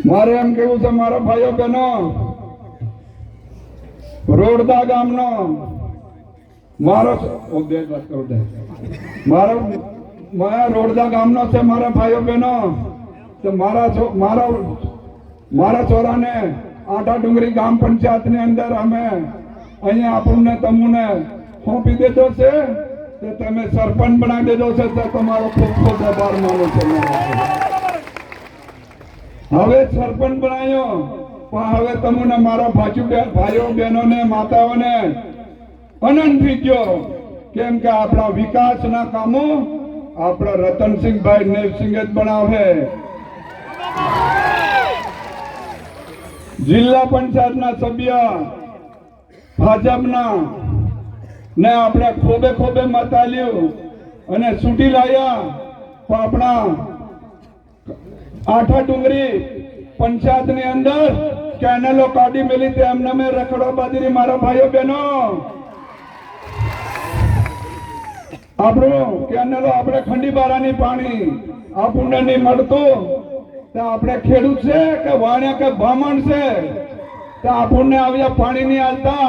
મારે એમ કેવું છે, મારા ભાઈઓ બહેનો? રોડદા ગામનો. મારો. મારો મારા રોડદા ગામનો છે, મારા ભાઈઓ બહેનો. તો મારા મારા મારા છોરાને આટા ડુંગરી ગામ પંચાયતની અંદર અમે અહીંયા આપણને તમને સોંપી દેજો છે. તો તમે સરપંચ બનાવી દેજો છે, તો તમારો ખૂબ ખૂબ આભાર છે છું હવે સરપંચ બનાવ્યો પણ હવે તમને મારા ભાજુ ભાઈઓ, બહેનોને, માતાઓને આનંદ થઈ ગયો. કેમ કે આપણા વિકાસના કામો આપણા રતનસિંહભાઈ નેવસિંહ જ બનાવે. જિલ્લા પંચાયતના સભ્ય ભાજપના ને આપણે ખોબે ખોબે મત આલ્યું અને છૂટી લાયા. પણ આપણા આઠા ડુંગરી પંચાયતની અંદર કેનેલો કાઢી મેલી તે એમને મેં રખડો બાજરી મારા ભાઈઓ બહેનો. આપણું કેનેલો આપણે ખંડી બારાની પાણી આપણને નહીં મળતું. તો આપણે ખેડૂત છે કે વાણ્યા કે બ્રાહ્મણ છે? તો આપણને આવ્યા પાણી નહીં આવતા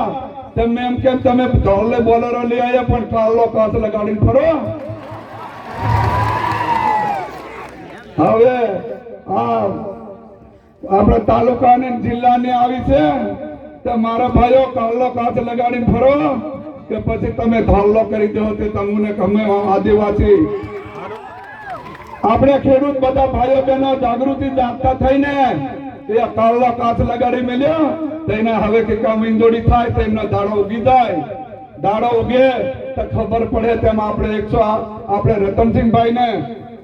તમે એમ કેમ તમે ઢોલે બોલરો લઈ આવ્યા પણ કાલો કાચ લગાડીને ફરો. હવે આ આપણા તાલુકા અને જિલ્લાની આવી છે તો મારા ભાઈઓ કાળો કાચ લગાડીને ફરો કે પછી તમે ધાલ્લો કરી દો તે તમને ગમે આદિવાસી. આપણે ખેડૂત બધા ભાઈઓ બહેનો જાગૃતિ જાગતા થઈને એ કાળો કાચ લગાડી મેલ્યો તેને હવે કે કામ ઇંદોડી થાય તેમનો દાડો ઉગી જાય. દાડો ઉગે તો ખબર પડે તેમ આપણે એકસો આપણે રતનસિંહભાઈ ને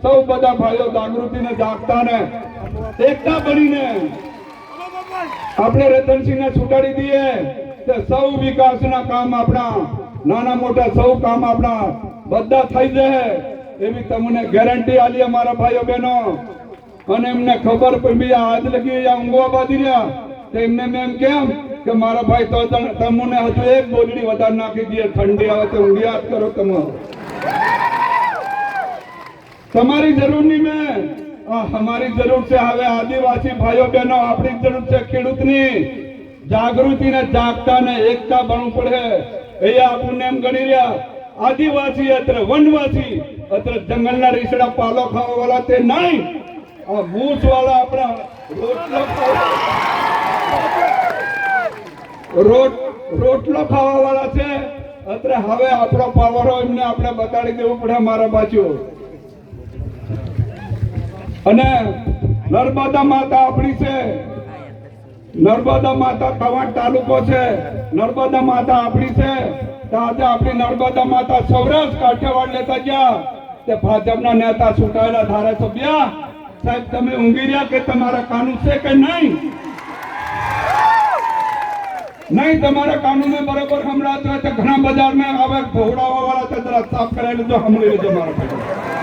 સૌ બધા ભાઈઓ જાગૃતિને જાગતા ને એકતા બનીને આપણે રતનસિંહ ને છૂટાડી દઈએ તો સૌ વિકાસના કામ આપણા, નાના મોટા સૌ કામ આપણા બધા થઈ જાય. એવી તમને ગેરંટી આલી મારા ભાઈઓ બહેનો. અને એમને ખબર પડી આજ લગી ઊંઘવા બાંધી રહ્યા. તો એમને મેં એમ કેમ કે મારા ભાઈ તો તમને હજુ એક બોલડી વધારે નાખી દઈએ ઠંડી આવે તો ઊંઘી યાદ કરો તમે. તમારી જરૂર નહીં મેં અમારી જરૂર છે હવે આદિવાસી ભાઈઓ બહેનો, આપણી જરૂર છે ખેડૂતની. જાગૃતિ ને જાગતા ને એકતા બનવું પડે. એ આપણને એમ ગણી રહ્યા. આદિવાસી અત્ર વનવાસી, અત્ર જંગલના રીસડા પાલો ખાવા વાળા તે નહીં. આ મૂછ વાળા આપણા રોટલો રોટ રોટલો ખાવા વાળા છે. અત્રે હવે આપણો પાવરો એમને આપણે બતાડી દેવું પડે મારા બાજુ. અને નર્મદા માતા આપણી છે. નર્મદા માતા તવાણ તાલુકો છે. નર્મદા માતા આપણી છે. આજે આપણી નર્મદા માતા સૌરાષ્ટ્ર કાઠિયાવાડ લેતા ગયા. તે ભાજપના નેતા ચૂંટાયેલા ધારાસભ્ય. સાહેબ, તમે ઊંઘી રહ્યા કે તમારા કાનૂન છે કે નહીં? નહીં, તમારા કાનૂન મેં બરોબર હમણાં તો ઘણા બજારમાં આવા ભોવડાવા વાળા તે સાફ કરાવી લીધો હમળી લીધો મારો ભાઈ